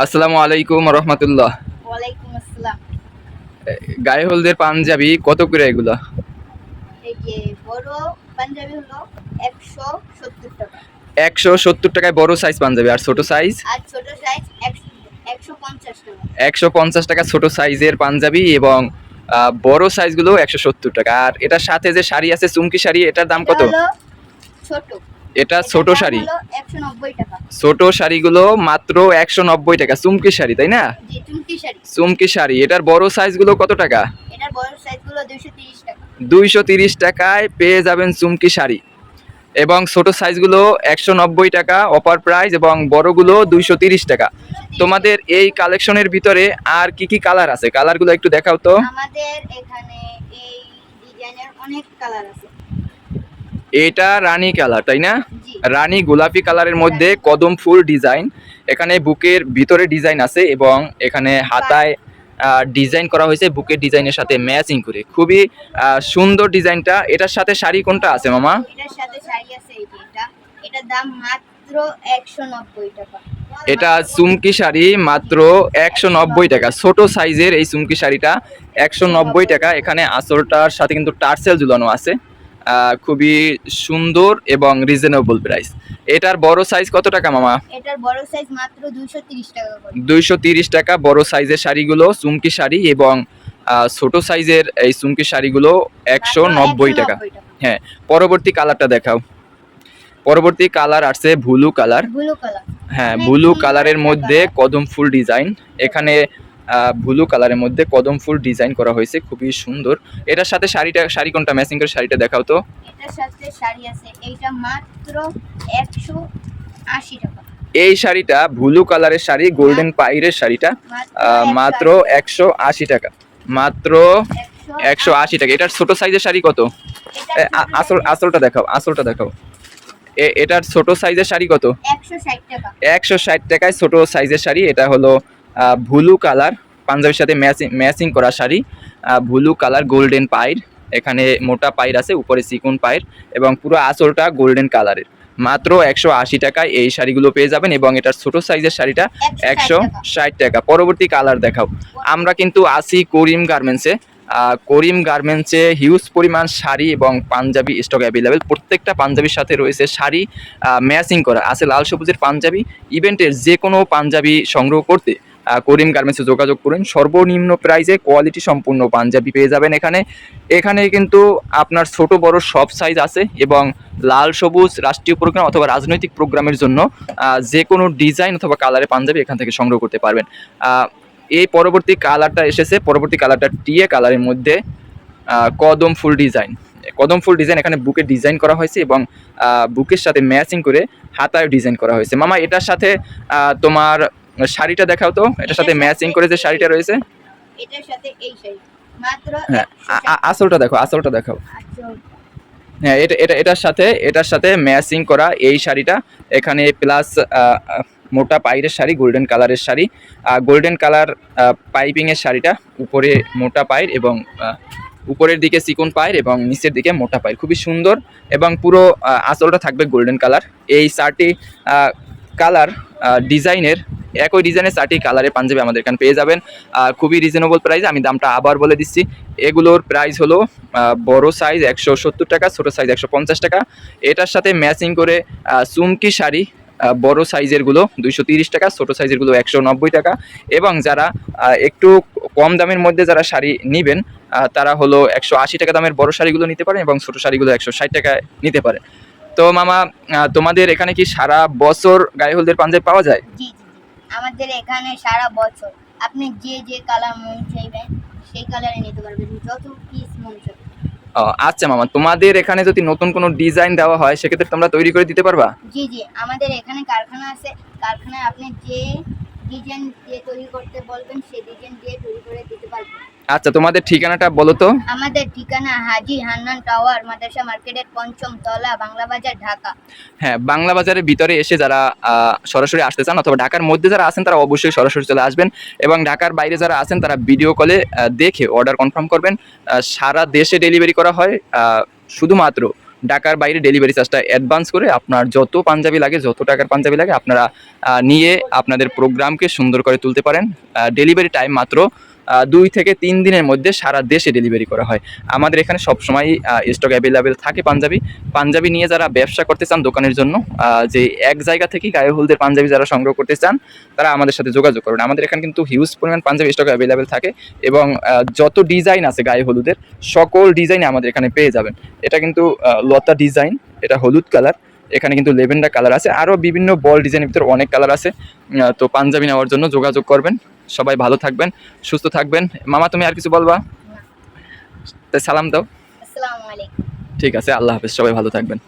আসসালামু আলাইকুম রহমতুল্লাহ। গায়ে হলদের পাঞ্জাবি কত করে এগুলা? একশো সত্তর টাকা। টাকায় বড় সাইজ পাঞ্জাবি আর ছোট সাইজ একশো পঞ্চাশ টাকা। ছোট সাইজের পাঞ্জাবি এবং বড় সাইজগুলো একশো সত্তর টাকা। আর এটার সাথে যে শাড়ি আছে চুমকি শাড়ি এটার দাম কত? ছোট। এটা ছোট শাড়ি। ছোট শাড়িগুলো মাত্র একশো নব্বই টাকা। চুমকি শাড়ি তাই না? চুমকি শাড়ি। এটার বড় সাইজগুলো কত টাকা? দুইশো তিরিশ টাকা। দুইশো তিরিশ টাকায় পেয়ে যাবেন চুমকি শাড়ি। এবং ছোট সাইজগুলো একশো নব্বই টাকা অফার প্রাইস এবং বড়গুলো দুইশো তিরিশ টাকা। তোমাদের এই কালেকশনের ভিতরে আর কি কি কালার আছে? কালারগুলো একটু দেখাও তো। আমাদের এখানে এই ডিজাইনের অনেক কালার আছে। এটা রানী কালার তাই না? রানী গোলাপি কালারের মধ্যে কদম ফুল ডিজাইন। এখানে বুকের ভিতরে ডিজাইন আছে এবং এখানে হাতায় ডিজাইন করা হয়েছে বুকের ডিজাইনের সাথে ম্যাচিং করে। খুবই সুন্দর ডিজাইনটা। এটার সাথে শাড়ি কোনটা আছে মামা? এটা চুমকি শাড়ি মাত্র একশো নব্বই টাকা। ছোট সাইজের এই চুমকি শাড়িটা একশো নব্বই টাকা। এখানে আঁচলটার সাথে কিন্তু টার্সেল ঝুলানো আছে। খুবই সুন্দর এবং রিজনেবল প্রাইস এটার বড় সাইজ কত টাকা মামা? এটার বড় সাইজ মাত্র দুইশো তিরিশ টাকা করে। দুইশো তিরিশ টাকা বড় সাইজের শাড়িগুলো চুমকি শাড়ি এবং ছোট সাইজের এই চুমকি শাড়িগুলো একশো মাত্র নব্বই টাকা। হ্যাঁ পরবর্তী কালারটা দেখাও। পরবর্তী কালার আসছে ব্লু কালার ব্লু কালার হ্যাঁ ব্লু কালারের মধ্যে। কদম ফুল ডিজাইন এখানে ব্লু কালারের মধ্যে কদম ফুল ডিজাইন করা হয়েছে খুবই সুন্দর। এটার সাথে শাড়িটা শাড়ি কোনটা? ম্যাচিং করে শাড়িটা দেখাও তো। এটার সাথে শাড়ি আছে এইটা মাত্র একশো আশি টাকা। এই শাড়িটা ব্লু কালারের শাড়ি গোল্ডেন পাইরের শাড়িটা মাত্র একশো আশি টাকা। মাত্র একশো আশি টাকা। এটার ছোট সাইজের শাড়ি কত? আসল আসলটা দেখাও আসলটা দেখাও। এটার ছোট সাইজের শাড়ি কত? একশো ষাট টাকা। একশো ষাট টাকায় ছোট সাইজের শাড়ি। এটা হলো ব্লু কালার পাঞ্জাবির সাথে ম্যাচিং ম্যাচিং করা শাড়ি ভুলু কালার গোল্ডেন পাইর এখানে মোটা পাইর আছে উপরে চিকন পাইর এবং পুরো আঁচলটা গোল্ডেন কালারের মাত্র একশো আশি টাকায় এই শাড়িগুলো পেয়ে যাবেন এবং এটার ছোট সাইজের শাড়িটা একশো ষাট টাকা। পরবর্তী কালার দেখাও। আমরা কিন্তু আসি করিম গার্মেন্টসে করিম গার্মেন্টসে হিউজ পরিমাণ শাড়ি এবং পাঞ্জাবি স্টক অ্যাভেলেবেল প্রত্যেকটা পাঞ্জাবির সাথে রয়েছে শাড়ি ম্যাচিং করা। আছে লাল সবুজের পাঞ্জাবি। ইভেন্টের যে কোনো পাঞ্জাবি সংগ্রহ করতে করিম গার্মেন্টসে যোগাযোগ করুন। সর্বনিম্ন প্রাইসে কোয়ালিটি সম্পূর্ণ পাঞ্জাবি পেয়ে যাবেন এখানে। এখানে কিন্তু আপনার ছোট, বড় সব সাইজ আছে এবং লাল, সবুজ, রাষ্ট্রীয় প্রোগ্রাম অথবা রাজনৈতিক প্রোগ্রামের জন্য যে কোনো ডিজাইন অথবা কালারে পাঞ্জাবি এখান থেকে সংগ্রহ করতে পারবেন। এই পরবর্তী কালারটা এসেছে, পরবর্তী কালারটা টিয়ে কালারের মধ্যে কদম ফুল ডিজাইন কদম ফুল ডিজাইন এখানে বুকে ডিজাইন করা হয়েছে এবং বুকের সাথে ম্যাচিং করে হাতায় ডিজাইন করা হয়েছে। মামা, এটার সাথে তোমার শাড়িটা দেখাও তো এটার সাথে ম্যাচিং করে যে শাড়িটা রয়েছে। এটার সাথে এই শাড়ি। মাত্র হ্যাঁ আসলটা দেখো আসলটা দেখাও। হ্যাঁ এটা এটা এটার সাথে এটার সাথে ম্যাচিং করা এই শাড়িটা। এখানে প্লাস মোটা পাইরের শাড়ি গোল্ডেন কালারের শাড়ি। আর গোল্ডেন কালার পাইপিংয়ের শাড়িটা উপরে মোটা পাইর এবং উপরের দিকে চিকন পায়ের এবং নিচের দিকে মোটা পায়ের। খুবই সুন্দর এবং পুরো আঁচলটা থাকবে গোল্ডেন কালার এই চারটি কালার ডিজাইনের একই ডিজাইনের চারটি কালারের পাঞ্জাবি আমাদের এখানে পেয়ে যাবেন। খুবই রিজনেবল প্রাইস আমি দামটা আবার বলে দিচ্ছি। এগুলোর প্রাইস হলো বড় সাইজ একশো সত্তর টাকা, ছোটো সাইজ একশো পঞ্চাশ টাকা। এটার সাথে ম্যাচিং করে চুমকি শাড়ি বড় সাইজেরগুলো দুইশো তিরিশ টাকা, ছোটো সাইজেরগুলো একশো নব্বই টাকা। এবং যারা একটু কম দামের মধ্যে যারা শাড়ি নেবেন তারা হলো একশো আশি টাকা দামের বড় শাড়িগুলো নিতে পারেন এবং ছোটো শাড়িগুলো একশো ষাট টাকায় নিতে পারে। তো মামা তোমাদের এখানে কি সারা বছর গায়ে হলদের পাঞ্জাবি পাওয়া যায়? আমাদের এখানে সারা বছর আপনি যে যে কালার মন চাইবেন সেই কালারে নিতে পারবেন যত পিস মন চাইবে ও, আচ্ছা মামা তোমাদের এখানে যদি নতুন কোনো ডিজাইন দেওয়া হয় সেক্ষেত্রে তোমরা তৈরি করে দিতে পারবা? জি জি আমাদের এখানে কারখানা আছে। কারখানায় আপনি যে ডিজাইন দিয়ে তৈরি করতে বলবেন সেই ডিজাইন দিয়ে তৈরি করে দিতে পারবেন। আচ্ছা তোমাদের ঠিকানাটা বলো তো। আমাদের ঠিকানা হাজি হান্নান টাওয়ার মাদ্রাসা মার্কেটের পঞ্চম তলা বাংলা বাজার ঢাকা। হ্যাঁ বাংলা বাজারের ভিতরে এসে যারা সরাসরি আসতে চান অথবা ঢাকার মধ্যে যারা আছেন তারা অবশ্যই সরাসরি চলে আসবেন এবং ঢাকার বাইরে যারা আছেন তারা ভিডিও কলে দেখে অর্ডার কনফার্ম করবেন। সারা দেশে ডেলিভারি করা হয় শুধুমাত্র ঢাকার বাইরে ডেলিভারি চার্জটা অ্যাডভান্স করে আপনার যত পাঞ্জাবি লাগে যত টাকার পাঞ্জাবি লাগে আপনারা নিয়ে আপনাদের প্রোগ্রামকে সুন্দর করে তুলতে পারেন। ডেলিভারি টাইম মাত্র দুই থেকে তিন দিনের মধ্যে সারা দেশে ডেলিভারি করা হয়। আমাদের এখানে সবসময় স্টক অ্যাভেলেবেল থাকে পাঞ্জাবি। পাঞ্জাবি নিয়ে যারা ব্যবসা করতে চান দোকানের জন্য যে এক জায়গা থেকে গায়ে হলদের পাঞ্জাবি যারা সংগ্রহ করতে চান, তারা আমাদের সাথে যোগাযোগ করুন। আমাদের এখানে কিন্তু হিউজ পরিমাণ পাঞ্জাবি স্টক অ্যাভেলেবেল থাকে এবং যত ডিজাইন আছে গায়ে হলুদের, সকল ডিজাইন আমাদের এখানে পেয়ে যাবেন। এটা কিন্তু লতা ডিজাইন এটা হলুদ কালার এখানে কিন্তু লেভেন্ডার কালার আছে। আরও বিভিন্ন বল ডিজাইনের ভিতরে অনেক কালার আছে। তো পাঞ্জাবি নেওয়ার জন্য যোগাযোগ করবেন। সবাই ভালো থাকবেন সুস্থ থাকবেন। মামা তুমি আর কিছু বলবা? তাই সালাম দাও। ঠিক আছে আল্লাহ হাফেজ সবাই ভালো থাকবেন।